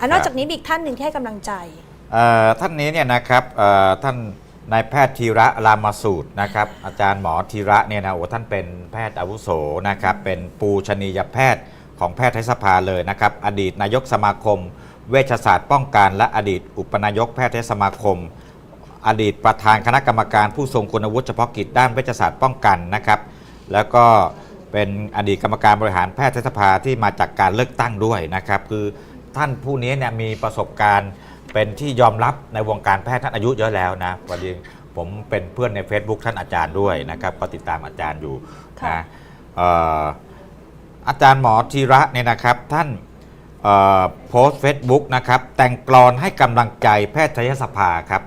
อะนอกจากนี้มีอีกท่านหนึ่งที่ให้กำลังใจ เอ่อท่านนี้เนี่ยนะครับเอ่อท่านนายแพทย์ธีระรามาสูตรนะครับ อาจารย์หมอธีระเนี่ยนะโอ้ท่านเป็นแพทย์อาวุโสนะครับ เป็นปูชนียแพทย์ของแพทยสภาเลยนะครับ อดีตนายกสมาคม เวชศาสตร์ป้องกัน และอดีตอุปนายกแพทยสมาคม อดีตประธานคณะกรรมการผู้ทรงคุณวุฒิเฉพาะกิจด้านเวชศาสตร์ป้องกันนะครับ แล้วก็เป็นอดีตกรรมการบริหารแพทยสภาที่มาจากการเลือกตั้งด้วยนะครับ คือ ท่านผู้นี้เนี่ยมีประสบการณ์เป็นที่ยอมรับในวงการแพทย์ท่านอายุเยอะแล้วนะวันนี้ผมเป็นเพื่อนใน Facebook ท่านอาจารย์ด้วยนะครับก็ติดตามอาจารย์อยู่นะอาจารย์หมอธีระเนี่ยนะครับท่านโพสต์เฟซบุ๊กนะครับแต่งกลอนให้กำลังใจแพทยสภาครับ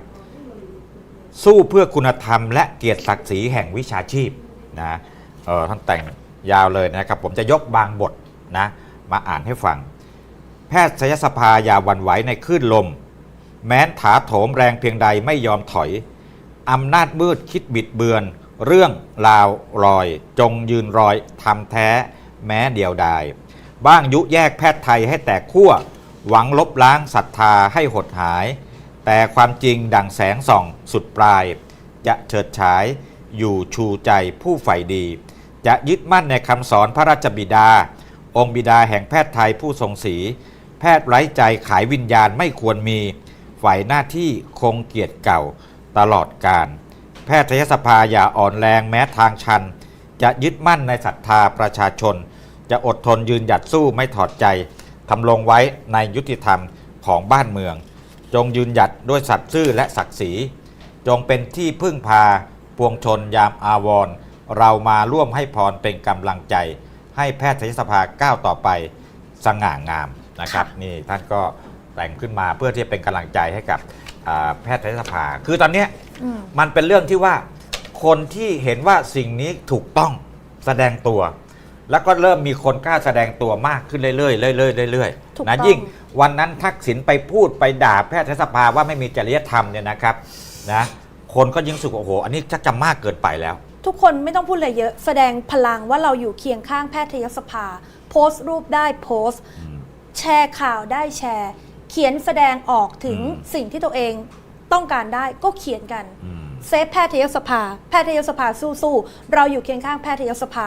สู้เพื่อคุณธรรมและเกียรติศักดิ์ศรีแห่งวิชาชีพนะท่านแต่งยาวเลยนะครับ ผมจะยกบางบทนะมาอ่านให้ฟัง แพทยสภาอย่าหวั่นไหวในคลื่นลม แม้นถาโถมแรงเพียงใดไม่ยอมถอยอำนาจมืดคิดบิดเบือน เรื่องราวรอย จงยืนรอยทำแท้ แม้เดียวดาย บ้างยุแยกแพทย์ไทยให้แตกขั้ว หวังลบล้างศรัทธาให้หดหาย แต่ความจริงดังแสงส่องสุดปลาย จะเฉิดฉายอยู่ชูใจผู้ใฝ่ดี จะยึดมั่นในคำสอนพระราชบิดา องค์บิดาแห่งแพทย์ไทยผู้ทรงศรี แพทย์ไร้ใจขายวิญญาณไม่ควรมี ฝ่ายหน้าที่คงเกียรติเก่าตลอดการ แพทยสภาอย่าอ่อนแรงแม้ทางชัน จะยึดมั่นในศรัทธาประชาชน จะอดทนยืนหยัดสู้ไม่ถอดใจทำลงไว้ในยุติธรรมของบ้านเมือง จงยืนหยัดด้วยสัตย์ซื่อและศักดิ์ศรี จงเป็นที่พึ่งพาปวงชนยามอาวรณ์เรามาร่วมให้พรเป็นกำลังใจ ให้แพทยสภาก้าวต่อไป สง่างาม นะครับนี่ท่านก็แต่งขึ้นมาเพื่อที่จะเป็นกำลังใจให้กับอ่าแพทยสภา คือตอนเนี้ยอืมมันเป็นเรื่องที่ว่าคนที่เห็นว่าสิ่งนี้ถูกต้องแสดงตัว แล้วก็เริ่มมีคนกล้าแสดงตัวมากขึ้นเรื่อยๆเรื่อยๆเรื่อยถูกๆนะต้องยิ่งวันนั้นทักษิณไปพูดไปด่าแพทยสภาว่าไม่มีจริยธรรมเนี่ยนะครับนะคนก็ยิ่งรู้สึกว่าโอ้โห อันนี้ชักจะมากเกินไปแล้ว ทุกคนไม่ต้องพูดอะไรเยอะ แสดงพลังว่าเราอยู่เคียงข้างแพทยสภา โพสต์รูปได้โพสต์ แชร์ข่าวได้แชร์ เขียนแสดงออกถึงอืม สิ่งที่ตัวเองต้องการได้ก็เขียนกัน อืม เซฟแพทยสภา แพทยสภาสู้ๆ เราอยู่เคียงข้างแพทยสภา